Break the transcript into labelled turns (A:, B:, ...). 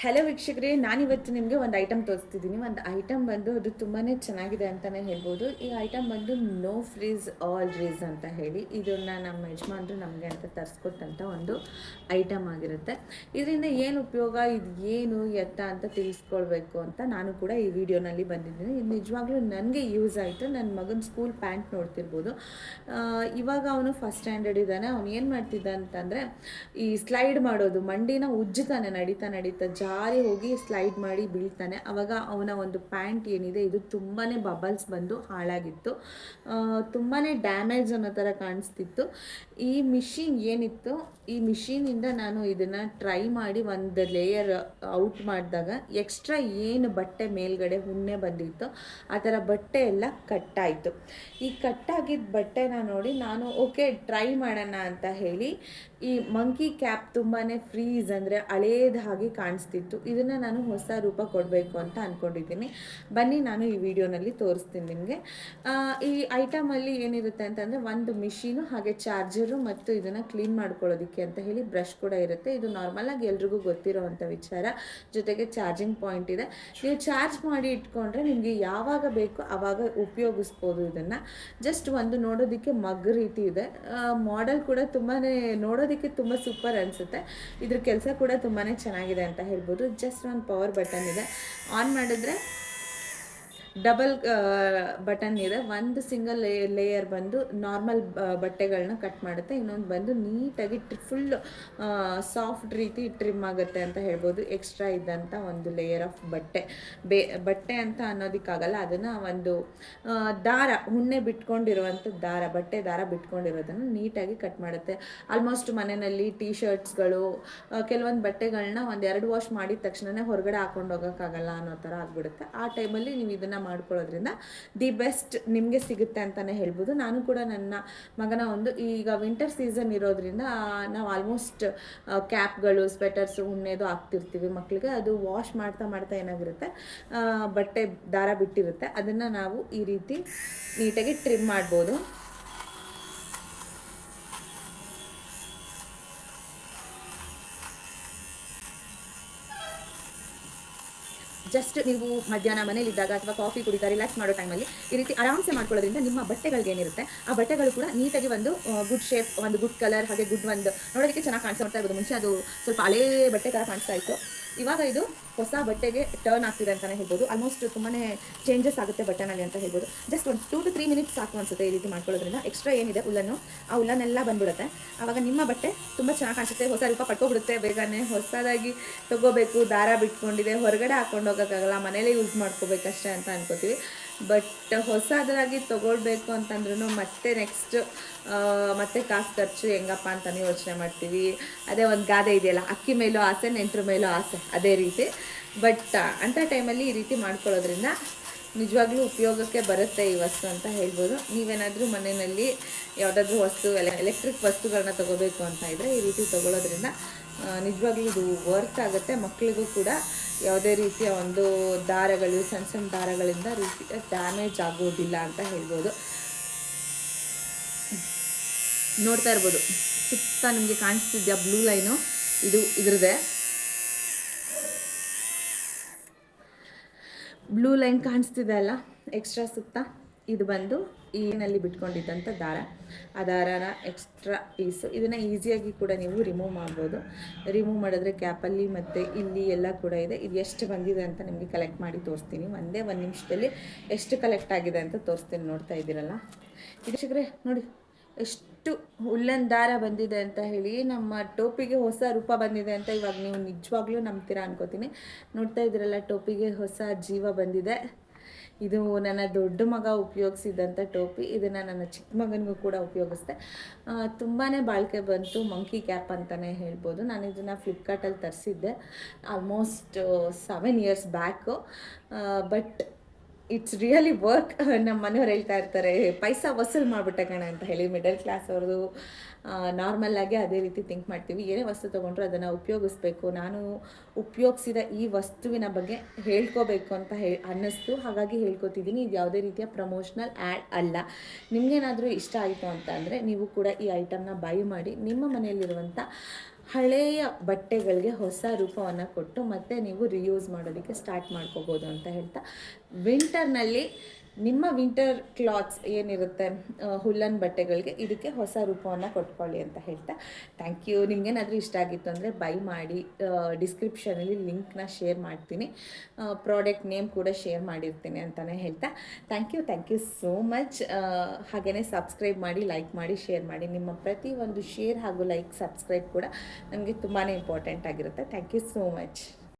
A: Hello ವೀಕ್ಷಕರೇ, ನಾನಿವತ್ತು ನಿಮಗೆ ಒಂದು ಐಟಮ್ ತೋರಿಸ್ತಿದ್ದೀನಿ. ಒಂದು ಐಟಮ್ ಬಂದು ಅದು ತುಂಬಾ ಚೆನ್ನಾಗಿದೆ ಅಂತಲೇ ಹೇಳ್ಬೋದು. ಈ ಐಟಮ್ ಬಂದು ನೋ ಫ್ರೀಸ್ ಆಲ್ ರೀಸ್ ಅಂತ ಹೇಳಿ ಇದನ್ನು ನಮ್ಮ ಯಜಮಾನರು ನಮಗೆ ಅಂತ ತರಿಸ್ಕೊಟ್ಟಂಥ ಒಂದು ಐಟಮ್ ಆಗಿರುತ್ತೆ. ಇದರಿಂದ ಏನು ಉಪಯೋಗ, ಇದು ಏನು, ಎತ್ತ ಅಂತ ತಿಳಿಸ್ಕೊಳ್ಬೇಕು ಅಂತ ನಾನು ಕೂಡ ಈ ವಿಡಿಯೋನಲ್ಲಿ ಬಂದಿದ್ದೀನಿ. ಇದು ನಿಜವಾಗ್ಲೂ ನನಗೆ ಯೂಸ್ ಆಯಿತು. ನನ್ನ ಮಗನ ಸ್ಕೂಲ್ ಪ್ಯಾಂಟ್ ನೋಡ್ತಿರ್ಬೋದು. ಇವಾಗ ಅವನು ಫಸ್ಟ್ ಸ್ಟ್ಯಾಂಡರ್ಡ್ ಇದ್ದಾನೆ. ಅವ್ನು ಏನು ಮಾಡ್ತಿದ್ದ ಅಂತಂದರೆ ಈ ಸ್ಲೈಡ್ ಮಾಡೋದು, ಮಂಡಿನ ಉಜ್ಜುತ್ತಾನೆ ನಡೀತಾ ನಡೀತಾ ಜಾರಿ ಹೋಗಿ ಸ್ಲೈಡ್ ಮಾಡಿ ಬೀಳ್ತಾನೆ. ಅವಾಗ ಅವನ ಒಂದು ಪ್ಯಾಂಟ್ ಏನಿದೆ, ಇದು ತುಂಬಾ ಬಬಲ್ಸ್ ಬಂದು ಹಾಳಾಗಿತ್ತು. ತುಂಬಾ ಡ್ಯಾಮೇಜ್ ಅನ್ನೋ ಥರ ಕಾಣಿಸ್ತಿತ್ತು. ಈ ಮಿಷಿನ್ ಏನಿತ್ತು, ಈ ಮಿಷಿನಿಂದ ನಾನು ಇದನ್ನು ಟ್ರೈ ಮಾಡಿ ಒಂದು ಲೇಯರ್ ಔಟ್ ಮಾಡಿದಾಗ ಎಕ್ಸ್ಟ್ರಾ ಏನು ಬಟ್ಟೆ ಮೇಲ್ಗಡೆ ಹುಣ್ಣೆ ಬಂದಿತ್ತು. ಆ ಥರ ಬಟ್ಟೆ ಎಲ್ಲ ಕಟ್ಟಾಯಿತು. ಈ ಕಟ್ಟಾಗಿದ್ದ ಬಟ್ಟೆನ ನೋಡಿ ನಾನು ಓಕೆ ಟ್ರೈ ಮಾಡೋಣ ಅಂತ ಹೇಳಿ ಈ ಮಂಕಿ ಕ್ಯಾಪ್ ತುಂಬಾ ಫ್ರೀಸ್ ಅಂದರೆ ಹಳೇದಾಗಿ ಕಾಣಿಸ್ತಿತ್ತು. ಇದನ್ನು ನಾನು ಹೊಸ ರೂಪ ಕೊಡಬೇಕು ಅಂತ ಅಂದ್ಕೊಂಡಿದ್ದೀನಿ ಬನ್ನಿ ನಾನು ಈ ವಿಡಿಯೋನಲ್ಲಿ ತೋರಿಸ್ತೀನಿ ನಿಮಗೆ. ಈ ಐಟಮಲ್ಲಿ ಏನಿರುತ್ತೆ ಅಂತಂದರೆ ಒಂದು ಮಿಷಿನು ಹಾಗೆ ಚಾರ್ಜರು ಮತ್ತು ಇದನ್ನು ಕ್ಲೀನ್ ಮಾಡ್ಕೊಳ್ಳೋದಕ್ಕೆ ಅಂತ ಹೇಳಿ ಬ್ರಷ್ ಕೂಡ ಇರುತ್ತೆ. ಇದು ನಾರ್ಮಲಾಗಿ ಎಲ್ರಿಗೂ ಗೊತ್ತಿರೋವಂಥ ವಿಚಾರ. ಜೊತೆಗೆ ಚಾರ್ಜಿಂಗ್ ಪಾಯಿಂಟ್ ಇದೆ. ನೀವು ಚಾರ್ಜ್ ಮಾಡಿ ಇಟ್ಕೊಂಡ್ರೆ ನಿಮಗೆ ಯಾವಾಗ ಬೇಕು ಆವಾಗ ಉಪಯೋಗಿಸ್ಬೋದು ಇದನ್ನು. ಜಸ್ಟ್ ಒಂದು ನೋಡೋದಕ್ಕೆ ಮಗ್ ರೀತಿ ಇದೆ. ಮಾಡೆಲ್ ಕೂಡ ತುಂಬಾ ನೋಡೋದಕ್ಕೆ ತುಂಬ ಸೂಪರ್ ಅನಿಸುತ್ತೆ. ಇದ್ರ ಕೆಲಸ ಕೂಡ ತುಂಬಾ ಚೆನ್ನಾಗಿದೆ ಅಂತ ಹೇಳ್ಬೋದು. ಜಸ್ಟ್ ಒಂದು ಪವರ್ ಬಟನ್ ಇದೆ. ಆನ್ ಮಾಡಿದ್ರೆ ಡಬಲ್ ಬಟನ್ ಇದೆ. ಒಂದು ಸಿಂಗಲ್ ಲೇಯರ್ ಬಂದು ನಾರ್ಮಲ್ ಬಟ್ಟೆಗಳನ್ನ ಕಟ್ ಮಾಡುತ್ತೆ. ಇನ್ನೊಂದು ಬಂದು ನೀಟಾಗಿ ಫುಲ್ ಸಾಫ್ಟ್ ರೀತಿ ಟ್ರಿಮ್ ಆಗುತ್ತೆ ಅಂತ ಹೇಳ್ಬೋದು. ಎಕ್ಸ್ಟ್ರಾ ಇದ್ದಂಥ ಒಂದು ಲೇಯರ್ ಆಫ್ ಬಟ್ಟೆ. ಬೇ, ಬಟ್ಟೆ ಅಂತ ಅನ್ನೋದಕ್ಕಾಗಲ್ಲ. ಅದನ್ನು ಒಂದು ದಾರ ಹುಣ್ಣೆ ಬಿಟ್ಕೊಂಡಿರುವಂಥ ದಾರ, ಬಟ್ಟೆ ದಾರ ಬಿಟ್ಕೊಂಡಿರೋದನ್ನು ನೀಟಾಗಿ ಕಟ್ ಮಾಡುತ್ತೆ. ಆಲ್ಮೋಸ್ಟ್ ಮನೆಯಲ್ಲಿ ಟೀ ಶರ್ಟ್ಸ್ಗಳು ಕೆಲವೊಂದು ಬಟ್ಟೆಗಳನ್ನ ಒಂದು ಎರಡು ವಾಶ್ ಮಾಡಿದ ತಕ್ಷಣನೇ ಹೊರಗಡೆ ಹಾಕೊಂಡು ಹೋಗೋಕ್ಕಾಗಲ್ಲ ಅನ್ನೋ ಥರ ಆಗ್ಬಿಡುತ್ತೆ. ಆ ಟೈಮಲ್ಲಿ ನೀವು ಇದನ್ನು ಮಾಡ್ಕೊಳ್ಳೋದ್ರಿಂದ ದಿ ಬೆಸ್ಟ್ ನಿಮಗೆ ಸಿಗುತ್ತೆ ಅಂತಲೇ ಹೇಳ್ಬೋದು. ನಾನು ಕೂಡ ನನ್ನ ಮಗನ ಒಂದು ಈಗ ವಿಂಟರ್ ಸೀಸನ್ ಇರೋದ್ರಿಂದ ನಾವು ಆಲ್ಮೋಸ್ಟ್ ಕ್ಯಾಪ್ಗಳು ಸ್ವೆಟರ್ಸು ಉಣ್ಣೆದು ಹಾಕ್ತಿರ್ತೀವಿ ಮಕ್ಕಳಿಗೆ ಅದು ವಾಶ್ ಮಾಡ್ತಾ ಮಾಡ್ತಾ ಏನಾಗಿರುತ್ತೆ ಬಟ್ಟೆ ದಾರ ಬಿಟ್ಟಿರುತ್ತೆ. ಅದನ್ನು ನಾವು ಈ ರೀತಿ ನೀಟಾಗಿ ಟ್ರಿಮ್ ಮಾಡ್ಬೋದು. ಜಸ್ಟ್ ನೀವು ಮಧ್ಯಾಹ್ನ ಮನೇಲಿದ್ದಾಗ ಅಥವಾ ಕಾಫಿ ಕುಡಿತಾ ರಿಲ್ಯಾಕ್ಸ್ ಮಾಡೋ ಟೈಮಲ್ಲಿ ಈ ರೀತಿ ಆರಾಮ್ಸೆ ಮಾಡ್ಕೊಳ್ಳೋದ್ರಿಂದ ನಿಮ್ಮ ಬಟ್ಟೆಗಳಿಗೆ ಏನಿರುತ್ತೆ, ಆ ಬಟ್ಟೆಗಳು ಕೂಡ ನೀಟಾಗಿ ಒಂದು ಗುಡ್ ಶೇಪ್ ಒಂದು ಗುಡ್ ಕಲರ್ ಹಾಗೆ ಗುಡ್ ಒಂದು ನೋಡೋದಕ್ಕೆ ಚೆನ್ನಾಗಿ ಕಾಣಿಸ್ತಾ ಇರ್ಬೋದು. ಮುಂಚೆ ಅದು ಸ್ವಲ್ಪ ಹಳೇ ಬಟ್ಟೆ ಥರ ಕಾಣಿಸ್ತಾ ಇತ್ತು. ಇವಾಗ ಇದು ಹೊಸ ಬಟ್ಟೆಗೆ ಟರ್ನ್ ಆಗ್ತಿದೆ ಅಂತಲೇ ಹೇಳ್ಬೋದು. ಆಲ್ಮೋಸ್ಟ್ ತುಂಬಾ ಚೇಂಜಸ್ ಆಗುತ್ತೆ ಬಟ್ಟೆನಲ್ಲಿ ಅಂತ ಹೇಳ್ಬೋದು. ಜಸ್ಟ್ ಒಂದು ಟೂ ಟು ತ್ರೀ ಮಿನಿಟ್ಸ್ ಸಾಕು ಅನ್ಸುತ್ತೆ ಈ ರೀತಿ ಮಾಡ್ಕೊಳ್ಳೋದ್ರಿಂದ. ಎಕ್ಸ್ಟ್ರಾ ಏನಿದೆ ಉಲ್ಲನ್ನು? ಆ ಉಲ್ಲನ್ನೆಲ್ಲ ಬಂದ್ಬಿಡುತ್ತೆ. ಆವಾಗ ನಿಮ್ಮ ಬಟ್ಟೆ ತುಂಬ ಚೆನ್ನಾಗಿ ಕಾಣಿಸುತ್ತೆ. ಹೊಸ ರೂಪ ಪಡ್ಕೊಬಿಡುತ್ತೆ. ಬೇಗನೆ ಹೊಸದಾಗಿ ತಗೋಬೇಕು. ದಾರ ಬಿಟ್ಕೊಂಡಿದೆ. ಹೊರಗಡೆ ಹಾಕೊಂಡು ಹೋಗೋಕ್ಕಾಗಲ್ಲ. ಮನೇಲೇ ಯೂಸ್ ಮಾಡ್ಕೋಬೇಕಷ್ಟೇ ಅಂತ ಅನ್ಕೋತೀವಿ. ಬಟ್ ಹೊಸದಾಗಿ ತೊಗೊಳ್ಬೇಕು ಅಂತಂದ್ರೂ ಮತ್ತೆ ನೆಕ್ಸ್ಟ್ ಮತ್ತೆ ಕಾಸು ಖರ್ಚು ಹೆಂಗಪ್ಪ ಅಂತಲೇ ಯೋಚನೆ ಮಾಡ್ತೀವಿ. ಅದೇ ಒಂದು ಗಾದೆ ಇದೆಯಲ್ಲ, ಅಕ್ಕಿ ಮೇಲೂ ಆಸೆ, ನೆಂಟ್ರ ಮೇಲೂ ಆಸೆ, ಅದೇ ರೀತಿ. ಬಟ್ ಅಂಥ ಟೈಮಲ್ಲಿ ಈ ರೀತಿ ಮಾಡ್ಕೊಳ್ಳೋದ್ರಿಂದ ನಿಜವಾಗ್ಲೂ ಉಪಯೋಗಕ್ಕೆ ಬರುತ್ತೆ ಈ ವಸ್ತು ಅಂತ ಹೇಳ್ಬೋದು. ನೀವೇನಾದರೂ ಮನೆಯಲ್ಲಿ ಯಾವುದಾದ್ರೂ ವಸ್ತು ಎಲೆಕ್ಟ್ರಿಕ್ ವಸ್ತುಗಳನ್ನ ತೊಗೋಬೇಕು ಅಂತ ಇದ್ದರೆ ಈ ರೀತಿ ತಗೊಳ್ಳೋದ್ರಿಂದ ನಿಜವಾಗ್ಲೂ ಇದು ವರ್ಕ್ ಆಗುತ್ತೆ ಮಕ್ಕಳಿಗೂ ಕೂಡ. ಯಾವುದೇ ರೀತಿಯ ಒಂದು ದಾರಗಳು, ಸಣ್ಣ ಸಣ್ಣ ದಾರಗಳಿಂದ ರೀತಿ ಡ್ಯಾಮೇಜ್ ಆಗೋದಿಲ್ಲ ಅಂತ ಹೇಳ್ಬೋದು. ನೋಡ್ತಾ ಇರ್ಬೋದು. ಸುತ್ತ ನಿಮಗೆ ಕಾಣಿಸ್ತಿದ್ಯಾ ಬ್ಲೂ ಲೈನು ಇದು ಇದ್ರದೇ ಬ್ಲೂ ಲೈನ್ ಕಾಣಿಸ್ತಿದೆ ಅಲ್ಲ? ಎಕ್ಸ್ಟ್ರಾ ಸುತ್ತ ಇದು ಬಂದು ಈನಲ್ಲಿ ಬಿಟ್ಕೊಂಡಿದ್ದಂಥ ದಾರ. ಆ ಎಕ್ಸ್ಟ್ರಾ ಪೀಸು ಇದನ್ನು ಈಸಿಯಾಗಿ ಕೂಡ ನೀವು ರಿಮೂವ್ ಮಾಡ್ಬೋದು. ರಿಮೂವ್ ಮಾಡಿದ್ರೆ ಕ್ಯಾಪಲ್ಲಿ ಮತ್ತು ಇಲ್ಲಿ ಎಲ್ಲ ಕೂಡ ಇದೆ. ಇದು ಎಷ್ಟು ಬಂದಿದೆ ಅಂತ ನಿಮಗೆ ಕಲೆಕ್ಟ್ ಮಾಡಿ ತೋರಿಸ್ತೀನಿ. ಒಂದೇ ಒಂದು ನಿಮಿಷದಲ್ಲಿ ಎಷ್ಟು ಕಲೆಕ್ಟ್ ಆಗಿದೆ ಅಂತ ತೋರಿಸ್ತೀನಿ. ನೋಡ್ತಾ ಇದ್ದೀರಲ್ಲ? ಇದಕ್ಕೆ ನೋಡಿ. ಎಷ್ಟು ಉಲ್ಲನ್ ದಾರ ಬಂದಿದೆ ಅಂತ ಹೇಳಿ ನಮ್ಮ ಟೋಪಿಗೆ ಹೊಸ ರೂಪ ಬಂದಿದೆ ಅಂತ ಇವಾಗ ನೀವು ನಿಜವಾಗ್ಲೂ ನಂಬ್ತೀರಾ ಅನ್ಕೋತೀನಿ. ನೋಡ್ತಾ ಇದ್ದೀರಲ್ಲ, ಟೋಪಿಗೆ ಹೊಸ ಜೀವ ಬಂದಿದೆ. ಇದು ನನ್ನ ದೊಡ್ಡ ಮಗ ಉಪಯೋಗಿಸಿದಂಥ ಟೋಪಿ, ಇದನ್ನು ನನ್ನ ಚಿಕ್ಕ ಮಗನಿಗೂ ಕೂಡ ಉಪಯೋಗಿಸ್ದೆ. ತುಂಬಾ ಬಾಳಿಕೆ ಬಂತು ಮಂಕಿ ಕ್ಯಾಪ್ ಅಂತಲೇ ಹೇಳ್ಬೋದು. ನಾನು ಇದನ್ನು ಫ್ಲಿಪ್ಕಾರ್ಟಲ್ಲಿ ತರಿಸಿದ್ದೆ almost seven years back but it's really work ನಮ್ಮ ಮನೆಯವ್ರು ಹೇಳ್ತಾ ಇರ್ತಾರೆ, ಪೈಸಾ ವಸೂಲ್ ಮಾಡ್ಬಿಟ್ಟೆ ಕಣ ಅಂತ ಹೇಳಿ ಮಿಡಲ್ ಕ್ಲಾಸ್ ಅವ್ರದ್ದು ನಾರ್ಮಲ್ ಆಗಿ ಅದೇ ರೀತಿ ಥಿಂಕ್ ಮಾಡ್ತೀವಿ. ಏನೇ ವಸ್ತು ತೊಗೊಂಡ್ರು ಅದನ್ನು ಉಪಯೋಗಿಸ್ಬೇಕು. ನಾನು ಉಪಯೋಗಿಸಿದ ಈ ವಸ್ತುವಿನ ಬಗ್ಗೆ ಹೇಳ್ಕೋಬೇಕು ಅಂತ ಹೇ, ಅನ್ನಿಸ್ತು. ಹಾಗಾಗಿ ಹೇಳ್ಕೊತಿದ್ದೀನಿ. ಇದು ಯಾವುದೇ ರೀತಿಯ ಪ್ರಮೋಷ್ನಲ್ ಆ್ಯಡ್ ಅಲ್ಲ. ನಿಮಗೇನಾದರೂ ಇಷ್ಟ ಆಯಿತು ಅಂತ ನೀವು ಕೂಡ ಈ ಐಟಮ್ನ ಬೈ ಮಾಡಿ ನಿಮ್ಮ ಮನೆಯಲ್ಲಿರುವಂಥ ಹಳೆಯ ಬಟ್ಟೆಗಳಿಗೆ ಹೊಸ ರೂಪವನ್ನು ಕೊಟ್ಟು ಮತ್ತೆ ನೀವು ರಿಯೂಸ್ ಮಾಡೋದಕ್ಕೆ ಸ್ಟಾರ್ಟ್ ಮಾಡ್ಕೋಬೋದು ಅಂತ ಹೇಳ್ತಾ. ವಿಂಟರ್ನಲ್ಲಿ ನಿಮ್ಮ ವಿಂಟರ್ ಕ್ಲಾತ್ಸ್ ಏನಿರುತ್ತೆ ಹುಲ್ಲನ್ ಬಟ್ಟೆಗಳಿಗೆ, ಇದಕ್ಕೆ ಹೊಸ ರೂಪವನ್ನು ಕೊಟ್ಕೊಳ್ಳಿ ಅಂತ ಹೇಳ್ತಾ ಥ್ಯಾಂಕ್ ಯು ನಿಮ್ಗೇನಾದರೂ ಇಷ್ಟ ಆಗಿತ್ತು ಅಂದರೆ ಬೈ ಮಾಡಿ ಡಿಸ್ಕ್ರಿಪ್ಷನಲ್ಲಿ ಲಿಂಕ್ನ ಶೇರ್ ಮಾಡ್ತೀನಿ. ಪ್ರಾಡಕ್ಟ್ ನೇಮ್ ಕೂಡ ಶೇರ್ ಮಾಡಿರ್ತೀನಿ ಅಂತಲೇ ಹೇಳ್ತಾ thank you thank you so much ಹಾಗೆಯೇ ಸಬ್ಸ್ಕ್ರೈಬ್ ಮಾಡಿ ಲೈಕ್ ಮಾಡಿ ಶೇರ್ ಮಾಡಿ. ನಿಮ್ಮ ಪ್ರತಿ ಒಂದು ಶೇರ್ ಹಾಗೂ ಲೈಕ್ ಸಬ್ಸ್ಕ್ರೈಬ್ ಕೂಡ ನಮಗೆ ತುಂಬಾ ಇಂಪಾರ್ಟೆಂಟ್ ಆಗಿರುತ್ತೆ. Thank you so much